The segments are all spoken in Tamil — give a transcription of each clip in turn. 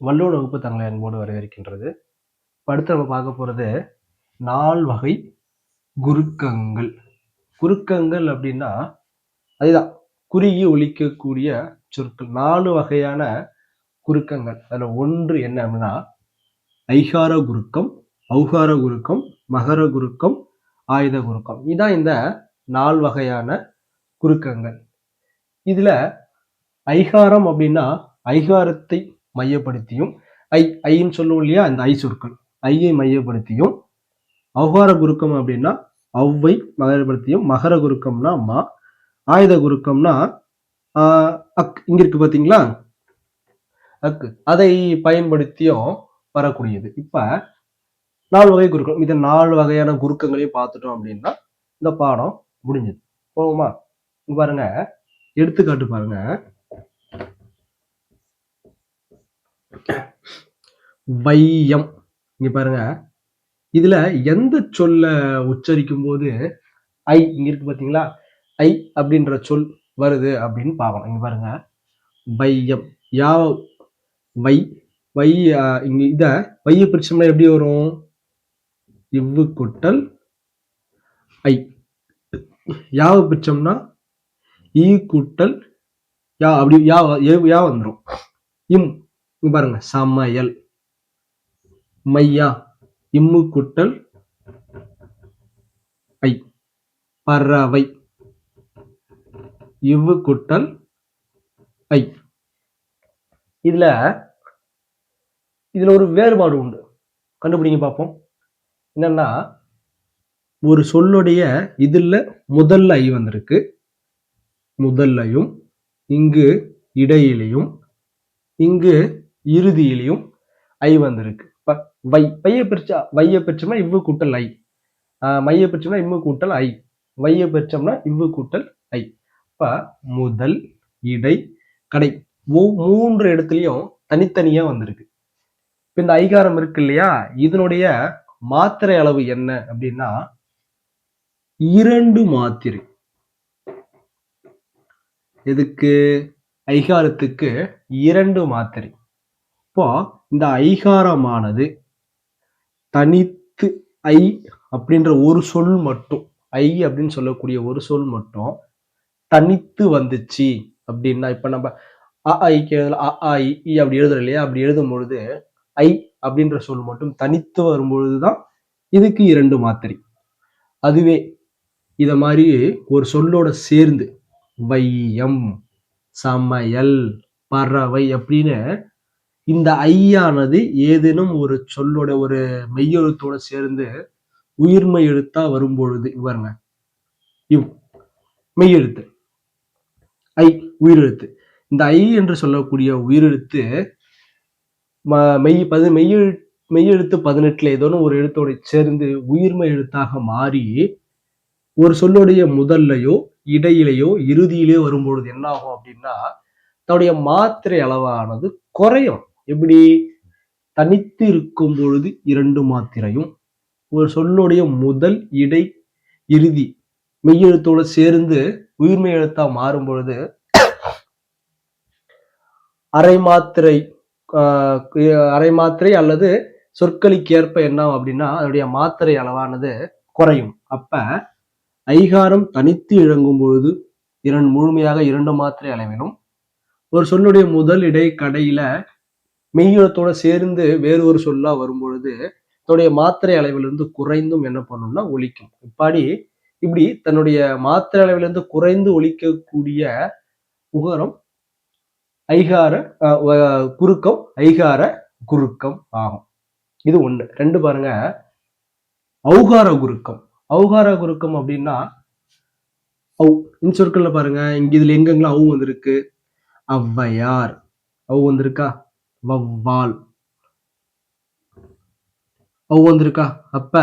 வள்ளுவ வகுப்பு தங்களை அன்போடு வரவேற்கின்றது. அடுத்து நம்ம பார்க்க போகிறது நால் வகை குருக்கங்கள் குருக்கங்கள் அப்படின்னா அதுதான் குறுகி ஒழிக்கக்கூடிய சொற்கள். நாலு வகையான குறுக்கங்கள். அதில் ஒன்று என்ன அப்படின்னா ஐகார குருக்கம் ஔகார குருக்கம் மகர குருக்கம் ஆயுத குருக்கம் இதான் இந்த நால் வகையான குறுக்கங்கள். இதில் ஐகாரம் அப்படின்னா ஐகாரத்தை மையப்படுத்தியும் ஐ ஐன்னு சொல்லுவோம் இல்லையா அந்த ஐ சொற்கள். ஐயை மையப்படுத்தியும் அவ்வார குருக்கம் அப்படின்னா அவ்வை மையப்படுத்தியும் மகர குருக்கம்னா மா ஆயுத குருக்கம்னா ஆஹ் அக் இங்க இருக்கு பார்த்தீங்களா அக்கு அதை பயன்படுத்தியும் வரக்கூடியது. இப்ப நாலு வகை குருக்கம் இந்த நாலு வகையான குருக்கங்களையும் பார்த்துட்டோம் அப்படின்னா இந்த பாடம் முடிஞ்சது. போகுமா பாருங்க. எடுத்துக்காட்டு பாருங்க. வையம். இங்க பாருங்க. இதுல எந்த சொல்ல உச்சரிக்கும் போது ஐ இங்க இருக்கு பாத்தீங்களா? ஐ அப்படின்ற சொல் வருது அப்படின்னு பார்க்கணும் இங்க பாருங்க. வையம். யாவ வை வை இங்கே இங்க இத வைய பிரிச்சோம்னா எப்படி வரும்? இவ்வு குட்டல் ஐ. யாவை பிரிச்சோம்னா ஈ கூட்டல் யா அப்படி யா யா வந்துடும் இம். இங்க பாருங்க சமையல். மையா இம்மு குட்டல். ஐ பறவை. இவ்வு குட்டல். ஐ. இதுல இதுல ஒரு வேறுபாடு உண்டு. கண்டுபிடிங்க பார்ப்போம் என்னன்னா ஒரு சொல்லுடைய இதுல முதல்ல ஐ வந்திருக்கு. முதல்லையும் இங்கு இடையிலையும் இங்கு இறுதியிலையும் ஐ வந்திருக்கு. இப்போ வை பைய பிரிச்சா வைய பிரிச்சோம்னா இவ்வு கூட்டல் ஐ ஆஹ் மைய பிரிச்சோம்னா கூட்டல் ஐ வைய பிரிச்சோம்னா இவ்வு கூட்டல் ஐ இப்போ முதல் இடை கடை. ஒவ்- மூன்று இடத்துலையும் தனித்தனியாக வந்திருக்கு. இப்போ இந்த ஐகாரம் இருக்கு இல்லையா? இதனுடைய மாத்திரை அளவு என்ன அப்படின்னா இரண்டு மாத்திரை. எதுக்கு? ஐகாரத்துக்கு இரண்டு மாத்திரை. இப்போ இந்த ஐகாரமானது தனித்து ஐ அப்படின்ற ஒரு சொல் மட்டும் ஐ அப்படின்னு சொல்லக்கூடிய ஒரு சொல் மட்டும் தனித்து வந்துச்சு அப்படின்னா இப்போ நம்ம அ ஐக்கு எழுதல அ ஆ, இ அப்படி எழுதுறோம் இல்லையா? அப்படி எழுதும் பொழுது ஐ அப்படின்ற சொல் மட்டும் தனித்து வரும்பொழுதுதான் இதுக்கு இரண்டு மாத்திரை. அதுவே இத மாதிரி ஒரு சொல்லோட சேர்ந்து வையம் சமையல் பறவை அப்படின்னு இந்த ஐயானது ஏதேனும் ஒரு சொல்லோட ஒரு மெய்யெழுத்தோட சேர்ந்து உயிர்மை எழுத்தா வரும்பொழுது இவருங்க இவ் மெய்யெழுத்து. ஐ உயிரெழுத்து. இந்த ஐ என்று சொல்லக்கூடிய உயிரெழுத்து ம- மெய் பதி மெய்யெழு மெய்யெழுத்து பதினெட்டுல ஏதோனும் ஒரு எழுத்தோட சேர்ந்து உயிர்மை எழுத்தாக மாறி ஒரு சொல்லுடைய முதல்லையோ இடையிலையோ இறுதியிலேயோ வரும்பொழுது என்ன ஆகும் அப்படின்னா தன்னுடைய மாத்திரை அளவானது குறையும். எப்படி தனித்து இருக்கும் பொழுது இரண்டு மாத்திரையும் ஒரு சொல்லுடைய முதல் இடை இறுதி மெய்யெழுத்தோடு சேர்ந்து உயிர்மை எழுத்தா மாறும் பொழுது அரை மாத்திரை ஆஹ் அரை மாத்திரை அல்லது சொற்களுக்கு ஏற்ப என்ன அப்படின்னா அதனுடைய மாத்திரை அளவானது குறையும். அப்ப ஐகாரம் தனித்து இழங்கும் பொழுது இரண்டு முழுமையாக இரண்டு மாத்திரை அளவிலும் ஒரு சொல்லுடைய முதல் இடை கடையில மெய்யுளத்தோட சேர்ந்து வேறு ஒரு சொல்லா வரும்பொழுது தன்னுடைய மாத்திரை அளவிலிருந்து குறைந்தும் என்ன பண்ணும்னா ஒழிக்கும் இப்படி இப்படி தன்னுடைய மாத்திரை அளவிலிருந்து குறைந்து ஒழிக்கக்கூடிய உகரம் ஐகார குறுக்கம் ஐகார குறுக்கம் ஆகும். இது ஒண்ணு. ரெண்டு பாருங்க. ஔகார குறுக்கம். ஔகார குறுக்கம் அப்படின்னா ஔ இந்த சொற்கள்ல பாருங்க. இங்க இதுல எங்கெங்கெல்லாம் ஔ வந்திருக்கு? ஔவையார் ஔ வந்திருக்கா? வவ்வால். ஔ வந்திருக்கா? அப்ப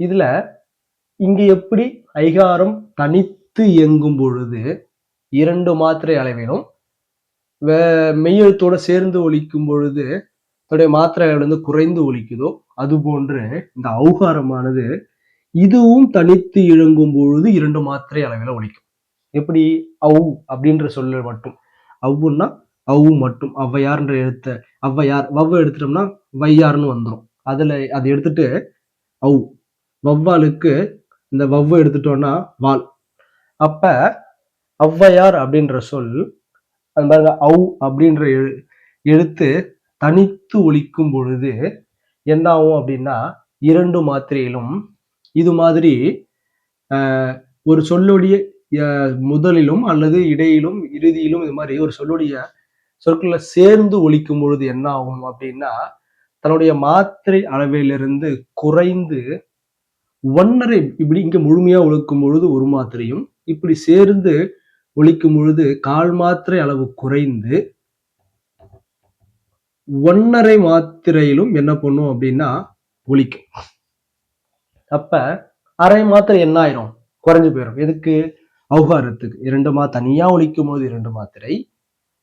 இதுல இங்க எப்படி ஐகாரம் தனித்து இயங்கும் பொழுது இரண்டு மாத்திரை அளவிலும் வே- மெய்யெழுத்தோட சேர்ந்து ஒழிக்கும் பொழுது அதோடைய மாத்திரை வந்து குறைந்து ஒழிக்குதோ அது போன்று இந்த ஔகாரமானது இதுவும் தனித்து இழங்கும் பொழுது இரண்டு மாத்திரை அளவில் ஒழிக்கும் எப்படி? அவு அப்படின்ற சொல்ல மட்டும். அவுன்னா அவு மட்டும் ஔவையார்ன்ற எழுத்த ஔவையார் வவ் எடுத்துட்டோம்னா வையார்னு வந்துடும் அதுல அதை எடுத்துட்டு அவு வவ்வாலுக்கு இந்த வவ் எடுத்துட்டோம்னா வால். அப்ப ஔவையார் அப்படின்ற சொல் அந்த பாருங்க ஔ அப்படின்ற எழு எழுத்து தனித்து ஒலிக்கும் பொழுது என்ன ஆகும் அப்படின்னா இரண்டு மாத்திரையிலும் இது மாதிரி ஆஹ், ஒரு சொல்லுடைய முதலிலும் அல்லது இடையிலும் இறுதியிலும் இது மாதிரி ஒரு சொல்லுடைய சொற்களை சேர்ந்து ஒழிக்கும் பொழுது என்ன ஆகும் அப்படின்னா தன்னுடைய மாத்திரை அளவிலிருந்து குறைந்து ஒன்னரை இப்படி இங்க முழுமையா ஒழிக்கும் பொழுது ஒரு மாத்திரையும் இப்படி சேர்ந்து ஒழிக்கும் பொழுது கால் மாத்திரை அளவு குறைந்து ஒன்னரை மாத்திரையிலும் என்ன பண்ணும் அப்படின்னா ஒழிக்கும் அப்ப அரை மாத்திரை என்ன ஆயிரும்? குறைஞ்சு போயிடும் எதுக்கு? அவுகாரத்துக்கு. இரண்டு மா தனியா ஒழிக்கும் போது இரண்டு மாத்திரை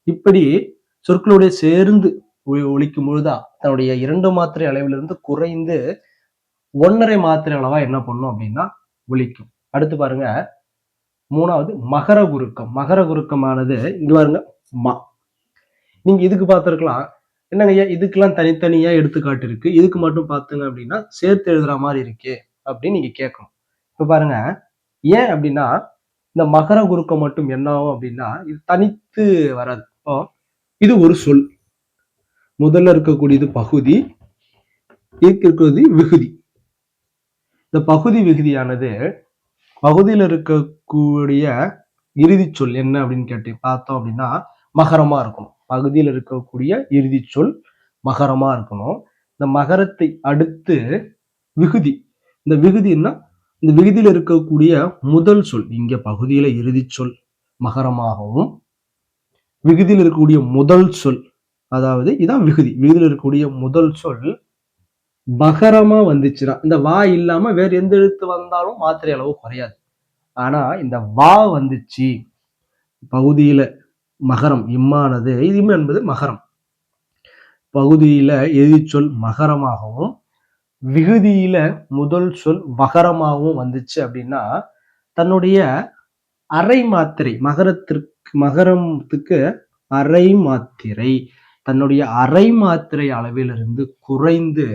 இப்படி சொற்களுடைய சேர்ந்து ஒ- பொழுதா தன்னுடைய இரண்டு மாத்திரை அளவிலிருந்து குறைந்து ஒன்னரை மாத்திரை அளவா என்ன பண்ணும் அப்படின்னா ஒழிக்கும் அடுத்து பாருங்க. மூணாவது மகர குருக்கம் மகர குருக்கமானது இங்க பாருங்க மா. நீங்க இதுக்கு பார்த்திருக்கலாம். என்னங்க ஐயா இதுக்கெல்லாம் தனித்தனியா எடுத்துக்காட்டு இருக்கு. இதுக்கு மட்டும் பார்த்துங்க அப்படின்னா சேர்த்து எழுதுற மாதிரி இருக்கே அப்படின்னு நீங்க கேட்கணும். இப்ப பாருங்க. ஏன் அப்படின்னா இந்த மகர குருக்கம் மட்டும் என்ன ஆகும் அப்படின்னா இது தனித்து வராது. ஆ இது ஒரு சொல். முதல்ல இருக்கக்கூடியது பகுதி இருக்கிறது விகுதி. இந்த பகுதி விகுதியானது பகுதியில் இருக்கக்கூடிய இறுதி சொல் என்ன அப்படின்னு கேட்டு பார்த்தோம் அப்படின்னா மகரமா இருக்கணும். பகுதியில் இருக்கக்கூடிய இறுதி சொல் மகரமா இருக்கணும். இந்த மகரத்தை அடுத்து விகுதி. இந்த விகுதின்னா இந்த விகுதியில் இருக்கக்கூடிய முதல் சொல் இங்க பகுதியில இறுதி சொல் மகரமாகவும் விகுதியில் இருக்கக்கூடிய முதல் சொல் அதாவது இதான் விகுதி. விகுதியில் இருக்கக்கூடிய முதல் சொல் மகரமா வந்துச்சுன்னா இந்த வா இல்லாம வேற எந்த எழுத்து வந்தாலும் மாத்திரை அளவு குறையாது. ஆனா இந்த வா வந்துச்சு பகுதியில மகரம் இம்மானது இம் என்பது மகரம். பகுதியில எதிர்ச்சொல் மகரமாகவும் விகுதியில முதல் சொல் வகரமாகவும் வந்துச்சு அப்படின்னா தன்னுடைய அரை மாத்திரை மகரத்திற்கு மகரத்துக்கு அரை மாத்திரை. தன்னுடைய அரை மாத்திரை அளவிலிருந்து குறைந்து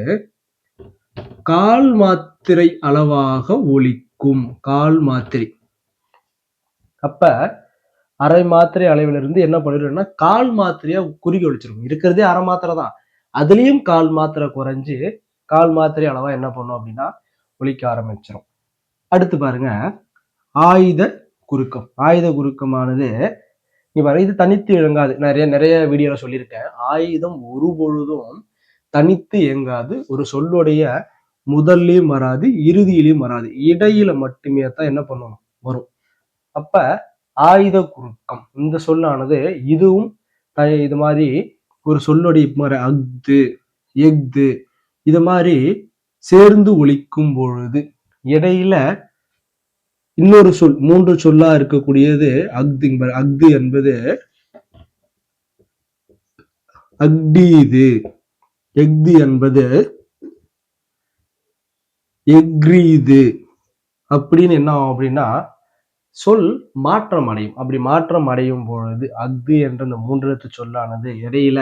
கால் மாத்திரை அளவாக ஒலிக்கும் கால் மாத்திரை. அப்ப அரை மாத்திரை அளவிலிருந்து என்ன பண்ணிடும்னா கால் மாத்திரையா குறுகி ஒழிச்சிருக்கும் இருக்கிறதே அரை மாத்திரை தான். அதுலயும் கால் மாத்திரை குறைஞ்சு கால் மாத்திரை அளவா என்ன பண்ணும் அப்படின்னா ஒலிக்க ஆரம்பிச்சிடும் அடுத்து பாருங்க ஆயுத குறுக்கம் ஆயுத குறுக்கமானது. நீ பாரு இது தனித்து இயங்காது. நிறைய நிறைய வீடியோல சொல்லியிருக்கேன். ஆயுதம் ஒரு பொழுதும் தனித்து இயங்காது. ஒரு சொல்லுடைய முதல்லயும் வராது இறுதியிலையும் வராது. இடையில மட்டுமே தான் என்ன பண்ணணும்? வரும். அப்ப ஆயுத குறுக்கம் இந்த சொல்லானது இதுவும் த- இது மாதிரி ஒரு சொல்லுடைய மாதிரி அஃது எஃது இது மாதிரி சேர்ந்து ஒழிக்கும் பொழுது இடையில இன்னொரு சொல் மூன்று சொல்லா இருக்கக்கூடியது அஃது அக்தி என்பது அக்டீது எக்தி என்பது எக்ரீது. அப்படின்னு என்ன ஆகும் அப்படின்னா சொல் மாற்றம் அடையும். அப்படி மாற்றம் அடையும் பொழுது அஃது என்ற இந்த மூன்றெழுத்து சொல்லானது இடையில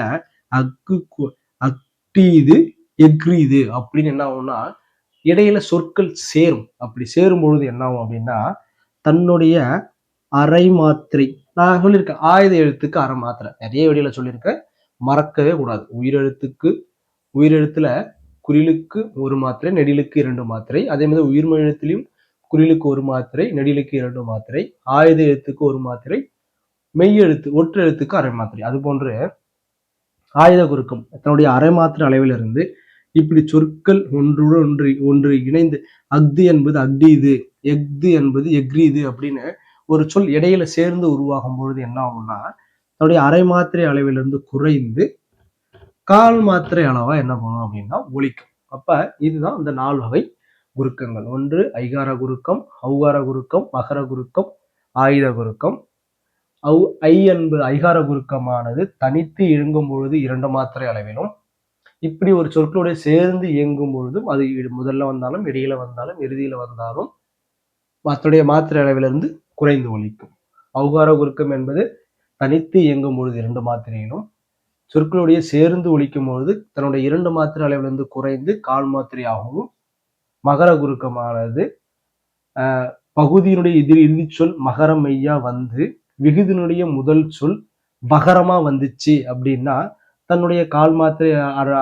அக்கு இது அக்டீது எக்ரீது அப்படின்னு என்ன ஆகும்னா இடையில சொற்கள் சேரும். அப்படி சேரும் பொழுது என்ன ஆகும் அப்படின்னா தன்னுடைய அரை மாத்திரை நான் சொல்லியிருக்கேன் ஆயுத எழுத்துக்கு அரை மாத்திரை நிறைய வீடியோல சொல்லியிருக்கேன். மறக்கவே கூடாது. உயிரெழுத்துக்கு உயிரெழுத்துல குறிலுக்கு ஒரு மாத்திரை நெடிலுக்கு இரண்டு மாத்திரை. அதே மாதிரி உயிர்ம எழுத்துலையும் குறிலுக்கு ஒரு மாத்திரை நெடிலுக்கு இரண்டு மாத்திரை ஆயுத எழுத்துக்கு ஒரு மாத்திரை மெய் எழுத்து ஒற்று எழுத்துக்கு அரை மாத்திரை. அது போன்று ஆயுத குறுக்கம் தன்னுடைய அரை மாத்திரை அளவிலிருந்து இப்படி சொற்கள் ஒன்றுடன் ஒன்று ஒன்று இணைந்து அஃது என்பது அக்டீது எஃது என்பது எக்ரீது அப்படின்னு ஒரு சொல் இடையில சேர்ந்து உருவாகும் பொழுது என்ன ஆகும்னா தன்னுடைய அரை மாத்திரை அளவிலிருந்து குறைந்து கால் மாத்திரை அளவா என்ன பண்ணும் அப்படின்னா ஒழிக்கும். அப்ப இதுதான் இந்த நாலு வகை குருக்கங்கள். ஒன்று ஐகார குருக்கம் ஔகார குருக்கம் மகர குருக்கம் ஆயுத குருக்கம். ஐ என்பது ஐகார குருக்கமானது தனித்து இழுங்கும் பொழுது இரண்டு மாத்திரை அளவிலும் இப்படி ஒரு சொற்களுடைய சேர்ந்து இயங்கும் பொழுதும் அது முதல்ல வந்தாலும் இடையில வந்தாலும் இறுதியில வந்தாலும் அதனுடைய மாத்திரை அளவிலிருந்து குறைந்து ஒழிக்கும். அவகார குறுக்கம் என்பது தனித்து இயங்கும் பொழுது இரண்டு மாத்திரையிலும் சொற்களுடைய சேர்ந்து ஒழிக்கும் பொழுது தன்னுடைய இரண்டு மாத்திரை அளவிலிருந்து குறைந்து கால் மாத்திரையாகவும் மகர குறுக்கமானது பகுதியினுடைய எதிர் இறுதி சொல் மகரம் மெய்யா வந்து விகுதினுடைய முதல் சொல் வகரமா வந்துச்சு அப்படின்னா தன்னுடைய கால் மாத்திரை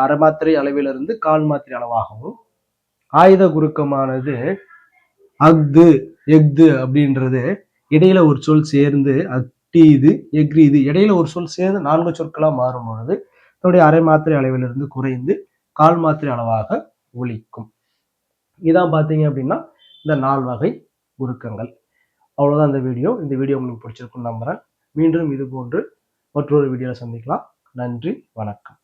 அரை மாத்திரை அளவிலிருந்து கால் மாத்திரை அளவாகவும் ஆயுத குறுக்கமானது அஃது எஃது அப்படின்றது இடையில ஒரு சொல் சேர்ந்து அக்டி இது எக்ரி இது இடையில ஒரு சொல் சேர்ந்து நான்கு சொற்களாக மாறும் பொழுது தன்னுடைய அரை மாத்திரை அளவிலிருந்து குறைந்து கால் மாத்திரை அளவாக ஒழிக்கும் இதான் பார்த்தீங்க அப்படின்னா இந்த நால் வகை உருக்கங்கள். அவ்வளோதான் இந்த வீடியோ. இந்த வீடியோ உங்களுக்கு பிடிச்சிருக்குன்னு நம்புறேன். மீண்டும் இது போன்று மற்றொரு வீடியோவில் சந்திக்கலாம். நன்றி வணக்கம்.